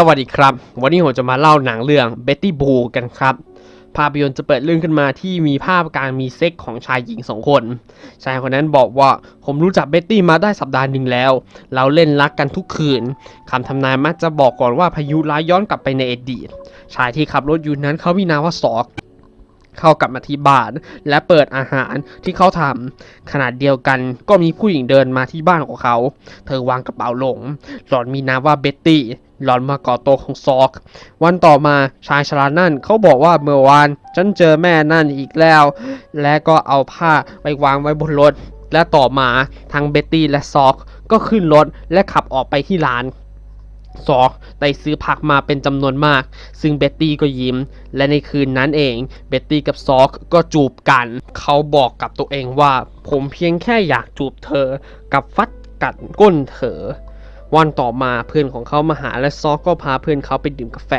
สวัสดีครับ วันนี้ผมจะมาเล่าหนังเรื่อง Betty Boo กันครับ ภาพยนตร์จะเปิดเรื่องขึ้นมาที่มีภาพการมีเซ็กของชายหญิงสองคน ชายคนนั้นบอกว่าผมรู้จักเบ็ตตี้มาได้สัปดาห์หนึ่งแล้ว เราเล่นรักกันทุกคืนคำทำนายมักจะบอกก่อนว่าพายุร้ายย้อนกลับไปในอดีตชายที่ขับรถอยู่นั้นเขามีนามว่าซอกเข้ากลับมาที่บ้านและเปิดอาหารที่เขาทำขณะเดียวกันก็มีผู้หญิงเดินมาที่บ้านของเขา เธอวางกระเป๋าลง หล่อนมีนามว่าเบ็ตตี้ หล่อนมาก่อโตวของซอก วันต่อมาชายชรานั่นเขาบอกว่าเมื่อวานฉันเจอแม่นั่นอีกแล้ว และก็เอาผ้าไปวางไว้บนรถ และต่อมาทั้งเบตตี้และซอกก็ขึ้นรถและขับออกไปที่ร้านซอกได้ซื้อผักมาเป็นจำนวนมาก ซึ่งเบ็ตตี้ก็ยิ้ม และในคืนนั้นเอง เบ็ตตี้กับซอกก็จูบกัน เขาบอกกับตัวเองว่า ผมเพียงแค่อยากจูบเธอ กับฟัดกัดก้นเธอ วันต่อมาเพื่อนของเขามาหาและซอกก็พาเพื่อนเขาไปดื่มกาแฟ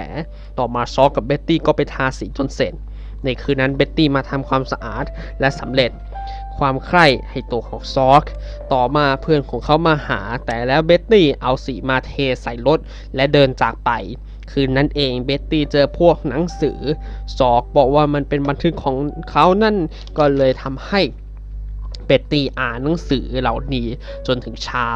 ต่อมาซอกกับเบ็ตตี้ก็ไปทาสีจนเสร็จ ในคืนนั้นเบ็ตตี้มาทำความสะอาดและสำเร็จ ความใคร่ให้ตัวของซอก ต่อมาเพื่อนของเขามาหา แต่แล้วเบ็ตตี้เอาสีมาเทใส่รถและเดินจากไปคืนนั้นเองเบ็ตตี้เจอพวกหนังสือซอกบอกว่ามันเป็นบันทึกของเขานั่นก็เลยทำให้ เบ็ตตี้อ่านหนังสือเหล่านี้จนถึงเช้า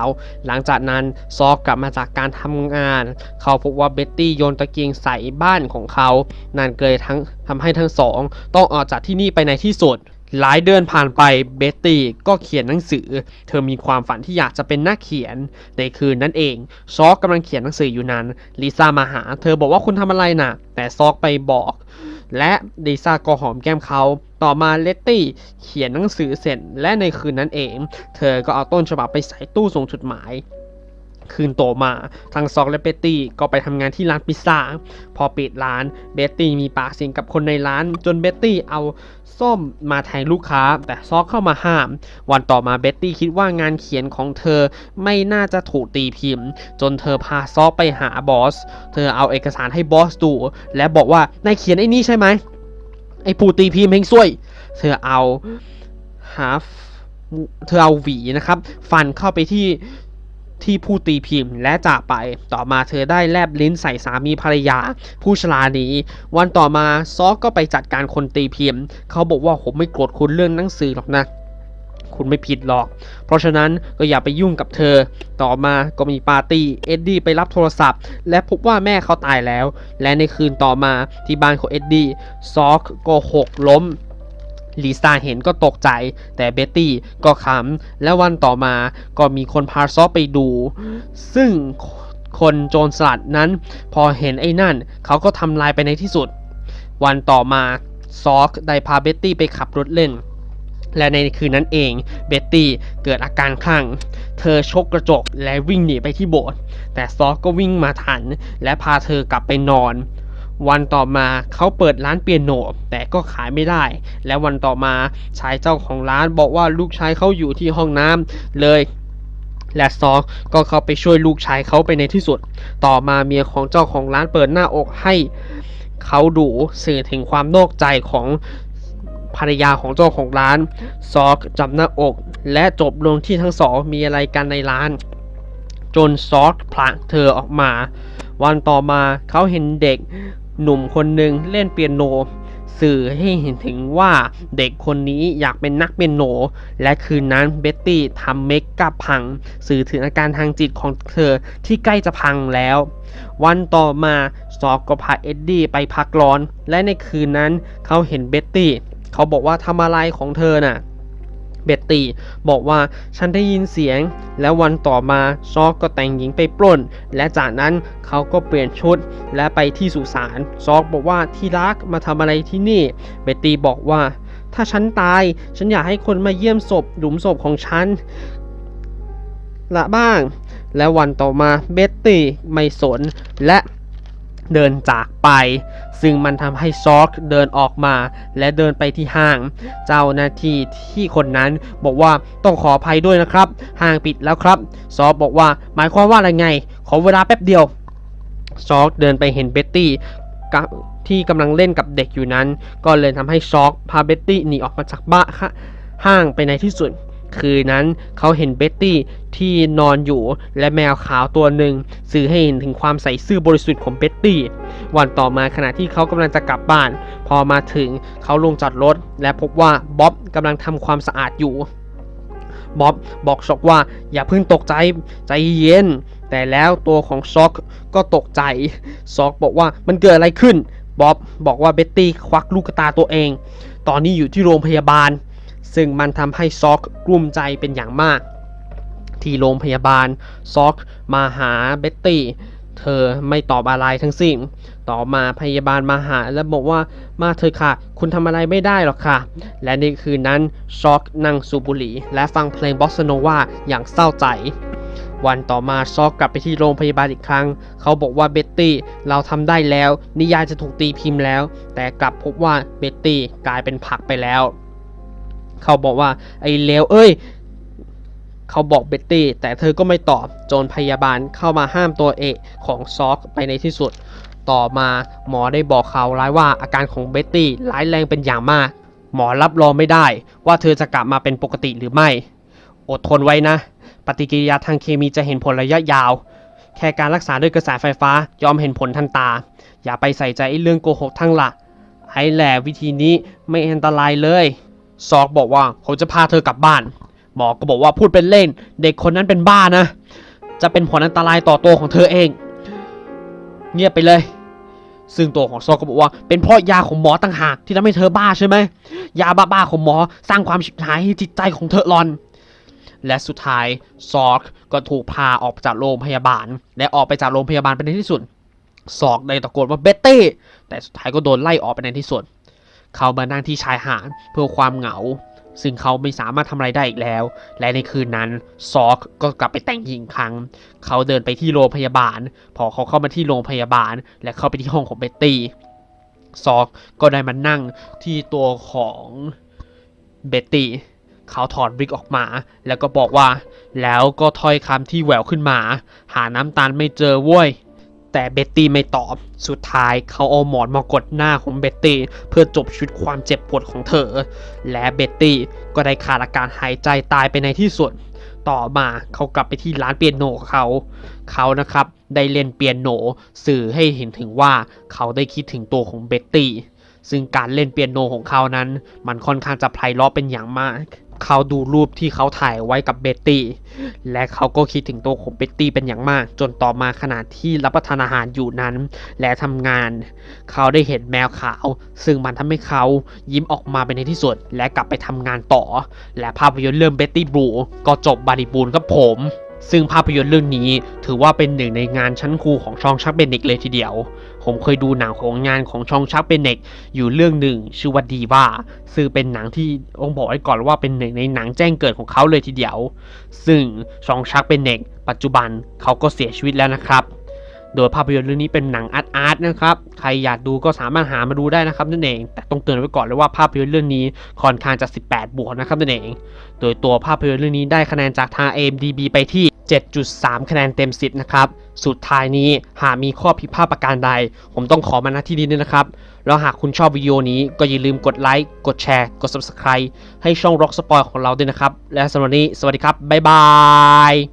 หลังจากนั้นซอกกลับมาจากการทำงาน เขาพบว่าเบ็ตตี้โยนตะเกียงใส่บ้านของเขา นั่นเกยทั้งทำให้ทั้งสอง ต้องออกจากที่นี่ไปในที่สุดหลายเดือนผ่านไปเบตตี้ก็เขียนหนังสือ เธอมีความฝันที่อยากจะเป็นนักเขียน ในคืนนั้นเองซอกกำลังเขียนหนังสืออยู่นั้นลิซ่ามาหา เธอบอกว่าคุณทำอะไรน่ะ แต่ซอกไปบอก และดิซ่าก็หอมแก้มเขา ต่อมาเลตตี้เขียนหนังสือเสร็จและในคืนนั้นเอง เธอก็เอาต้นฉบับไปใส่ตู้ส่งจดหมาย คืนโตมาทั้งซอกและเบตตี้ก็ไปทำงานที่ร้านพิซซ่า พอปิดร้านเบตตี้มีปากเสียงกับคนในร้าน จนเบตตี้เอาส้มมาแทนลูกค้า แต่ซอกเข้ามาห้าม วันต่อมาเบตตี้คิดว่างานเขียนของเธอไม่น่าจะถูกตีพิมพ์ จนเธอพาซอกไปหาบอส เธอเอาเอกสารให้บอสดู และบอกว่านายเขียนไอ้นี่ใช่ไหมไอ้ผู้ตีพิมพ์เฮงซวย เธอเอาหาเธอเอาหวีนะครับ ฟันเข้าไปที่ ที่ผู้ตีพิมพ์และจากไป ต่อมาเธอได้แลบลิ้นใส่สามีภรรยา ผู้ชรานี้ วันต่อมาซอกก็ไปจัดการคนตีพิมพ์ เขาบอกว่าผมไม่โกรธคุณเรื่องหนังสือหรอกนะคุณไม่ผิดหรอก เพราะฉะนั้นก็อย่าไปยุ่งกับเธอ ต่อมาก็มีปาร์ตี้ เอ็ดดี้ไปรับโทรศัพท์ และพบว่าแม่เขาตายแล้ว และในคืนต่อมาที่บ้านของเอ็ดดี้ซอกก็หกล้ม ลิซ่าเห็นก็ตกใจ แต่เบตตี้ก็ขำและวันต่อมาก็มีคนพาซอไปดู ซึ่งคนโจรสลัดนั้น พอเห็นไอ้นั่น เขาก็ทำลายไปในที่สุด วันต่อมาซอกได้พาเบตตี้ไปขับรถเล่น และในคืนนั้นเองเบตตี้เกิดอาการคลั่ง เธอชกกระจกและวิ่งหนีไปที่โบสถ์แต่ซอกก็วิ่งมาทัน และพาเธอกลับไปนอน วันต่อมาเขาเปิดร้านเปียโน แต่ก็ขายไม่ได้ และวันต่อมาชายเจ้าของร้านบอกว่าลูกชายเขาอยู่ที่ห้องน้ำเลยและซอกก็เข้าไปช่วยลูกชายเขาไปในที่สุด ต่อมาเมียของเจ้าของร้านเปิดหน้าอกให้เขาดูสื่อถึงความนอกใจของภรรยาของเจ้าของร้าน ซอกจับหน้าอก และจบลงที่ทั้งสองมีอะไรกันในร้าน จนซอกผลักเธอออกมา วันต่อมาเขาเห็นเด็ก หนุ่มคนหนึ่งเล่นเปียโน สื่อให้เห็นถึงว่าเด็กคนนี้อยากเป็นนักเปียโน และคืนนั้นเบ็ตตี้ทำเมคอัพพัง สื่อถึงอาการทางจิตของเธอที่ใกล้จะพังแล้ว วันต่อมาซอกก็พาเอ็ดดี้ไปพักร้อน และในคืนนั้นเขาเห็นเบ็ตตี้ เขาบอกว่าทำอะไรของเธอน่ะ เบ็ตตี้บอกว่าฉันได้ยินเสียง แล้ววันต่อมาซอกก็แต่งหญิงไปปล้น และจากนั้นเขาก็เปลี่ยนชุดและไปที่สุสานซอกบอกว่าที่รักมาทำอะไรที่นี่ เบ็ตตี้บอกว่า ถ้าฉันตาย ฉันอยากให้คนมาเยี่ยมศพหลุมศพของฉันละบ้าง และวันต่อมาเบ็ตตี้ไม่สนและเดินจากไป ซึ่งมันทำให้ซอกเดินออกมา และเดินไปที่ห้าง เจ้าหน้าที่ที่คนนั้นบอกว่าต้องขออภัยด้วยนะครับ ห้างปิดแล้วครับ ซอกบอกว่าหมายความว่าอะไรไง ขอเวลาแป๊บเดียว ซอกเดินไปเห็นเบ็ตตี้กับที่กำลังเล่นกับเด็กอยู่นั้น ก็เลยทำให้ซอกพาเบ็ตตี้หนีออกมาจากบ้านห้างไปในที่สุด คืนนั้นเขาเห็นเบ็ตตี้ที่นอนอยู่และแมวขาวตัวหนึ่งสื่อให้เห็นถึงความใส่ซื่อบริสุทธิ์ของเบ็ตตี้ วันต่อมาขณะที่เขากำลังจะกลับบ้าน พอมาถึงเขาลงจอดรถ และพบว่าบ๊อบกำลังทำความสะอาดอยู่บ๊อบบอกช็อกว่าอย่าเพิ่งตกใจใจเย็น แต่แล้วตัวของช็อกก็ตกใจช็อกบอกว่ามันเกิดอะไรขึ้นบ๊อบบอกว่าเบ็ตตี้ควักลูกตาตัวเอง ตอนนี้อยู่ที่โรงพยาบาล ซึ่งมันทำให้ซอกกลุ้มใจเป็นอย่างมาก ที่โรงพยาบาลซอกมาหาเบ็ตตี้เธอไม่ตอบอะไรทั้งสิ้น ต่อมาพยาบาลมาหาและบอกว่ามาเธอะค่ะ คุณทำอะไรไม่ได้หรอกค่ะ และในคืนนั้นช็อกนั่งสูบบุหรี่และฟังเพลงบอสซาโนวาอย่างเศร้าใจ วันต่อมาช็อกกลับไปที่โรงพยาบาลอีกครั้ง เขาบอกว่าเบ็ตตี้เราทำได้แล้ว นิยายจะถูกตีพิมพ์แล้ว แต่กลับพบว่าเบ็ตตี้กลายเป็นผักไปแล้ว เขาบอกว่าไอ้เลวเอ้ย เขาบอกเบ็ตตี้ แต่เธอก็ไม่ตอบจนพยาบาลเข้ามาห้ามตัวเอกของซอกไปในที่สุด ต่อมาหมอได้บอกเขาร้ายว่าอาการของเบ็ตตี้ร้ายแรงเป็นอย่างมาก หมอรับรองไม่ได้ ว่าเธอจะกลับมาเป็นปกติหรือไม่ อดทนไว้นะ ปฏิกิริยาทางเคมีจะเห็นผลระยะยาว แค่การรักษาด้วยกระแสไฟฟ้ายอมเห็นผลทันตา อย่าไปใส่ใจเรื่องโกหกทั้งหละไอ้แหล่วิธีนี้ไม่อันตรายเลย ซอกบอกว่าผมจะพาเธอกลับบ้าน หมอก็บอกว่าพูดเป็นเล่น เด็กคนนั้นเป็นบ้านะ จะเป็นผลอันตรายต่อตัวของเธอเอง เงียบไปเลย ซึ่งตัวของซอกก็บอกว่า เป็นเพราะยาของหมอต่างหากที่ทำให้เธอบ้าใช่ไหมยาบ้าๆของหมอสร้างความฉิบหายให้จิตใจของเธอรอนและสุดท้ายซอกก็ถูกพาออกจากโรงพยาบาล และออกไปจากโรงพยาบาลไปในที่สุดซอกได้ตะโกนว่าเบตตี้แต่สุดท้ายก็โดนไล่ออกไปในที่สุด เขามานั่งที่ชายหาดเพื่อความเหงา ซึ่งเขาไม่สามารถทำอะไรได้อีกแล้ว และในคืนนั้นซอกก็กลับไปแต่งหญิงครั้ง เขาเดินไปที่โรงพยาบาล พอเขาเข้ามาที่โรงพยาบาล และเข้าไปที่ห้องของเบตตี้ซอกก็ได้มานั่งที่ตัวของเบตตี้เขาถอดวิกออกมา แล้วก็บอกว่า แล้วก็ถ้อยคำที่แหววขึ้นมา หาน้ำตาลไม่เจอเว้ย แต่เบตตี้ไม่ตอบ สุดท้ายเขาเอาหมอนมากดหน้าของเบตตี้เพื่อจบชีวิตความเจ็บปวดของเธอ และเบตตี้ก็ได้ขาดอาการหายใจตายไปในที่สุด ต่อมาเขากลับไปที่ร้านเปียโนของเขา เขานะครับได้เล่นเปียโนสื่อให้เห็นถึงว่าเขาได้คิดถึงตัวของเบตตี้ ซึ่งการเล่นเปียโนของเขานั้น มันค่อนข้างจะไพเราะเป็นอย่างมาก เขาดูรูปที่เขาถ่ายไว้กับเบตตี้ และเขาก็คิดถึงตัวของเบตตี้เป็นอย่างมาก จนต่อมาขณะที่รับประทานอาหารอยู่นั้น และทำงาน เขาได้เห็นแมวขาว ซึ่งมันทำให้เขายิ้มออกมาเป็นในที่สุด และกลับไปทำงานต่อ และภาพยนตร์เรื่องเบตตี้บลูก็จบบริบูรณ์ครับผม ซึ่งภาพยนตร์เรื่องนี้ถือว่าเป็นหนึ่งในงานชั้นครูของชองชักเบนเนกเลยทีเดียว ผมเคยดูหนังของงานของชองชักเบนเนกอยู่เรื่องหนึ่งชื่อว่าดีว่า ซึ่งเป็นหนังที่ต้องบอกไว้ก่อนว่าเป็นหนึ่งในหนังแจ้งเกิดของเขาเลยทีเดียว ซึ่งชองชักเบนเนกปัจจุบันเขาก็เสียชีวิตแล้วนะครับโดยภาพยนตร์เรื่องนี้เป็นหนังอาร์ตอาร์ตนะครับ ใครอยากดูก็สามารถหามาดูได้นะครับนั่นเอง แต่ต้องเตือนไว้ก่อนเลยว่าภาพยนตร์เรื่องนี้ค่อนข้างจะ 18 บวกนะครับนั่นเอง โดยตัวภาพยนตร์เรื่องนี้ได้คะแนนจากทาง AMDB ไปที่ 7.3 คะแนนเต็ม 10 นะครับ สุดท้ายนี้หากมีข้อผิดพลาดประการใด ผมต้องขอมาณที่นี้ด้วยนะครับ แล้วหากคุณชอบวิดีโอนี้ก็อย่าลืมกดไลค์ กดแชร์ กด Subscribe ให้ช่อง Rock Spoil ของเราด้วยนะครับ และสำหรับวันนี้ สวัสดีครับ บ๊ายบาย